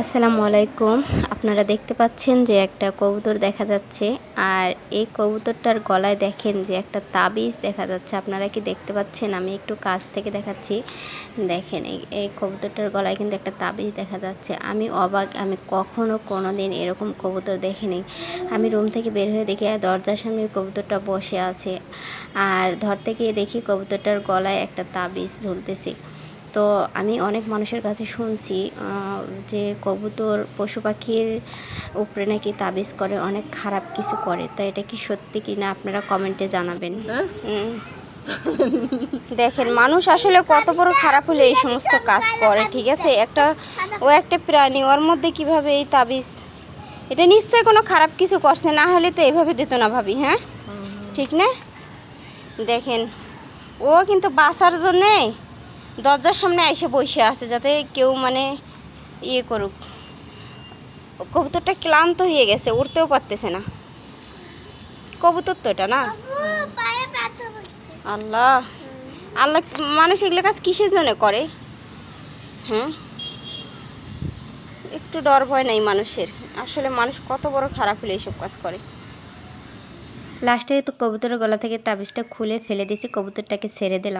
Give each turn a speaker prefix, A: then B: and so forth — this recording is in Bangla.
A: আসসালামু আলাইকুম। আপনারা দেখতে পাচ্ছেন যে একটা কবুতর দেখা যাচ্ছে আর এই কবুতরটার গলায় দেখেন যে একটা তাবিজ দেখা যাচ্ছে। আপনারা কি দেখতে পাচ্ছেন? আমি একটু কাছ থেকে দেখাচ্ছি। দেখেন, এই কবুতরটার গলায় কিন্তু একটা তাবিজ দেখা যাচ্ছে। আমি অবাক, আমি কখনো কোনো দিন এরকম কবুতর দেখিনি। আমি রুম থেকে বের হয়ে দেখি দরজার সামনে কবুতরটা বসে আছে। আর ধরতে গিয়ে দেখি কবুতরটার গলায় একটা তাবিজ ঝুলতেছে। তো আমি অনেক মানুষের কাছে শুনছি যে কবুতর পশু পাখির উপরে নাকি তাবিজ করে অনেক খারাপ কিছু করে। তো এটা কি সত্যি কি না আপনারা কমেন্টে জানাবেন। হুম। দেখেন মানুষ আসলে কত বড় খারাপ হলে এই সমস্ত কাজ করে ঠিক আছে? একটা ও একটা প্রাণী ওর মধ্যে কীভাবে এই তাবিজ? এটা নিশ্চয়ই কোনো খারাপ কিছু করছে না হলে তো এভাবে দিত না ভাবি হ্যাঁ? ঠিক না? দেখেন ও কিন্তু বাঁচার জন্যে দরজার সামনে এসে বসে আছে যাতে কেউ মানে ইয়ে করুক। কবুতরটা ক্লান্ত হয়ে গেছে উঠতেও পারতেছে না। কবুতর তো এটা না? আল্লাহ। আল্লাহ মানুষ এগুলো কাজ কিসের জন্য করে? হ্যাঁ? একটু ডর ভয় নাই মানুষের। আসলে মানুষ কত বড় খারাপ হলে এইসব কাজ করে। লাস্টে তো কবুতরের গলা থেকে তাবিজটা খুলে ফেলে দিয়েছি কবুতরটাকে ছেড়ে দিলাম।